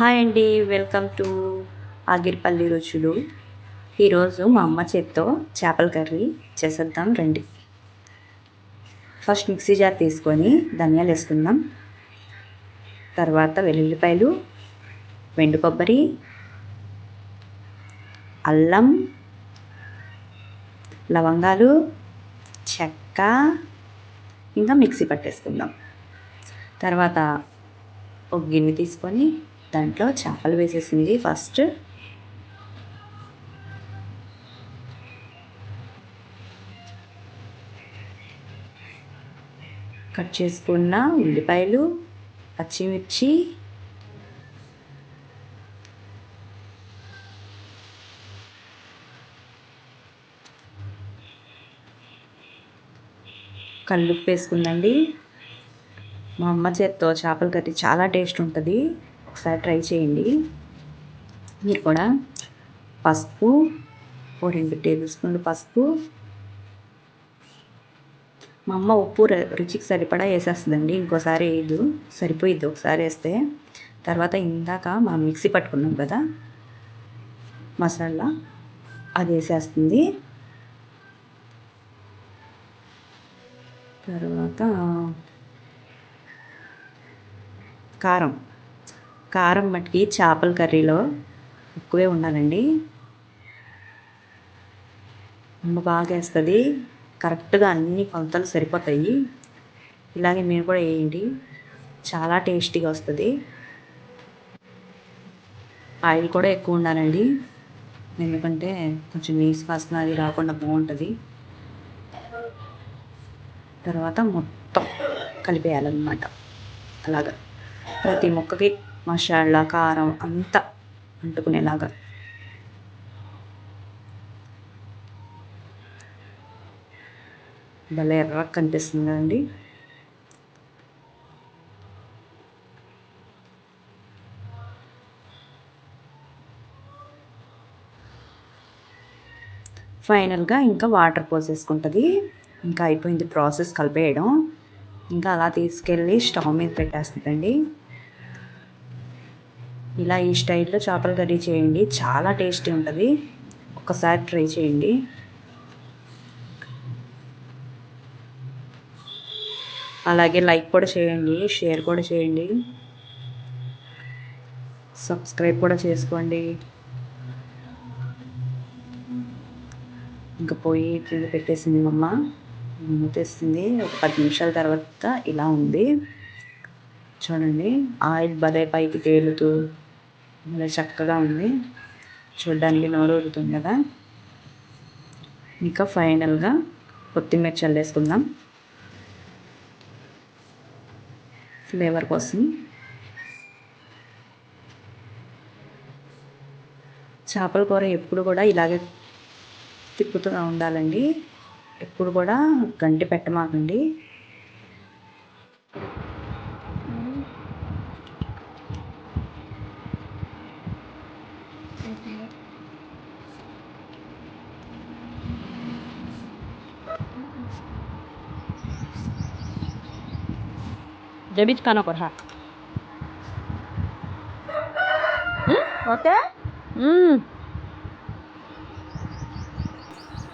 Hi అండి welcome to Agiripalli రుచులు. ఈరోజు మా అమ్మ చేత్తో చేపల కర్రీ చేసేద్దాం రండి. ఫస్ట్ మిక్సీ జార్ తీసుకొని ధనియాలు వేసుకుందాం. తర్వాత వెల్లుల్లిపాయలు వెండు కొబ్బరి అల్లం లవంగాలు చెక్క ఇంకా మిక్సీ పట్టేసుకుందాం. తర్వాత ఒక గిన్నె తీసుకొని దాంట్లో చేపలు వేసేసింది ఫస్ట్ కట్ చేసుకున్న ఉల్లిపాయలు పచ్చిమిర్చి కల్లుప్పు వేసుకుందండి. మా అమ్మ చేత్తో చేపల కర్రీ చాలా టేస్ట్ ఉంటుంది. ఒకసారి ట్రై చేయండి. మీరు కూడా పసుపు ఓ రెండు టేబుల్ స్పూన్లు పసుపు. మా అమ్మ ఉప్పు రుచికి సరిపడా వేసేస్తుందండి. ఇంకోసారి వేయదు. సరిపోయిద్ది ఒకసారి వేస్తే. తర్వాత ఇందాక మా మిక్సీ పట్టుకున్నాం కదా మసాలా అది వేసేస్తుంది. తర్వాత కారం. కారం మట్టికి చేపల కర్రీలో ఎక్కువే ఉండాలండి. అమ్మ బాగా వేస్తుంది కరెక్ట్గా అన్ని కొలతలు సరిపోతాయి. ఇలాగే మీరు కూడా వేయండి. చాలా టేస్టీగా వస్తుంది. ఆయిల్ కూడా ఎక్కువ ఉండాలండి. ఎందుకంటే కొంచెం నీసు వాసన అది రాకుండా బాగుంటుంది. తర్వాత మొత్తం కలిపేయాలన్నమాట. అలాగా. ప్రతి మొక్కకి మసాలా కారం అంతా అంటుకునేలాగా. భలే ఎర్ర కనిపిస్తుంది కదండి. ఫైనల్గా ఇంకా వాటర్ పోసేసుకుంటుంది. ఇంకా అయిపోయింది ప్రాసెస్ కలిపేయడం. ఇంకా అలా తీసుకెళ్ళి స్టవ్ మీద పెట్టేస్తుందండి. ఇలా ఈ స్టైల్లో చేపల కర్రీ చేయండి. చాలా టేస్టీ ఉంటుంది. ఒకసారి ట్రై చేయండి. అలాగే లైక్ కూడా చేయండి షేర్ కూడా చేయండి. సబ్స్క్రైబ్ కూడా చేసుకోండి. ఇంకా పోయి కింద పెట్టేసింది మమ్మ మూతేస్తుంది ఒక పది నిమిషాల తర్వాత ఇలా ఉంది. చూడండి. ఆయిల్ భలే పైకి తేలుతూ భలే చక్కగా ఉంది. చూడ్డానికి నోరూరుతుంది కదా? ఇంకా ఫైనల్గా కొత్తిమీర చల్లేసుకుందాం. ఫ్లేవర్ కోసం. చేపల కూర ఎప్పుడు కూడా ఇలాగే తిప్పుతూ ఉండాలండి. ఎప్పుడు కూడా గంటి పెట్టమాకండి. सकते हैं जमीज खाना पर हा ओके हम्म.